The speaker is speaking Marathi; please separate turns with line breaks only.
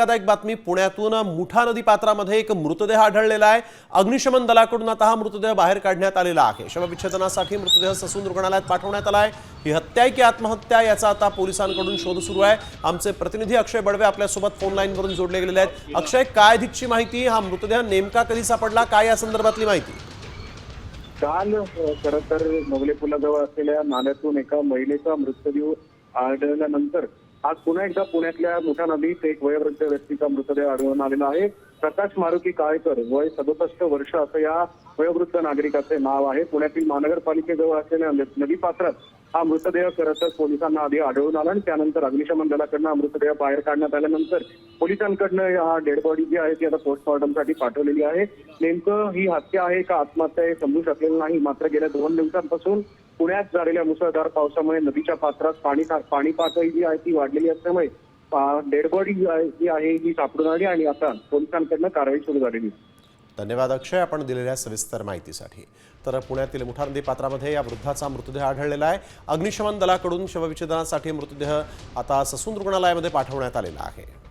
धक्कादायक बातमी. पुण्यातून मुठा नदी पात्रामध्ये एक मृतदेह आढळलेला आहे. अग्निशमन दलाकडून आता हा मृतदेह बाहेर काढण्यात आलेला आहे. शवविच्छेदनासाठी मृतदेह ससून रुग्णालयात पाठवण्यात आला आहे. ही हत्या आहे की आत्महत्या याचा आता पोलिसांकडून शोध सुरू आहे. आमचे प्रतिनिधी अक्षय बडवे आपल्यासोबत फोन लाईनवरून जोडले गेलेले आहेत. अक्षय काय अधिकची माहिती? हा मृतदेह नेमका कधी सापडला? काय या संदर्भातली माहिती?
काल खर तर नवले पुलाजवळ असलेल्या नाल्यातून एका महिलेचा मृतदेह आढळल्यानंतर आज पुन्हा एकदा पुण्यातल्या मोठ्या नदीत एक वयोवृद्ध व्यक्तीचा मृतदेह आढळून आलेला आहे. प्रकाश मारुती काळेकर वय सदुसष्ट वर्ष असं या वयोवृद्ध नागरिकाचे नाव आहे. पुण्यातील महानगरपालिकेजवळ असलेल्या नदीपात्रात हा मृतदेह खरं तर पोलिसांना आधी आढळून आला आणि त्यानंतर अग्निशमन दलाकडनं हा मृतदेह बाहेर काढण्यात आल्यानंतर पोलिसांकडनं हा डेड बॉडी जी आहे ती आता पोस्टमॉर्टमसाठी पाठवलेली आहे. नेमकं ही हत्या आहे का आत्महत्या हे समजू शकलेलं नाही. मात्र गेल्या दोन दिवसांपासून पुण्यात झालेल्या मुसळधार पावसामुळे नदीच्या पात्रात पाणी पाणी पातळी जी आहे ती वाढलेली असल्यामुळे डेड बॉडी जी आहे ही सापडून आली आणि आता पोलिसांकडनं कारवाई सुरू झालेली आहे.
धन्यवाद अक्षय आपण दिलेल्या सविस्तर माहितीसाठी. तर पुण्यातील मुठा नदी पात्रामध्ये या वृद्धाचा मृतदेह आढळलेला आहे. अग्निशमन दलाकडून शवविच्छेदनासाठी मृतदेह आता ससून रुग्णालयामध्ये पाठवण्यात आलेला आहे.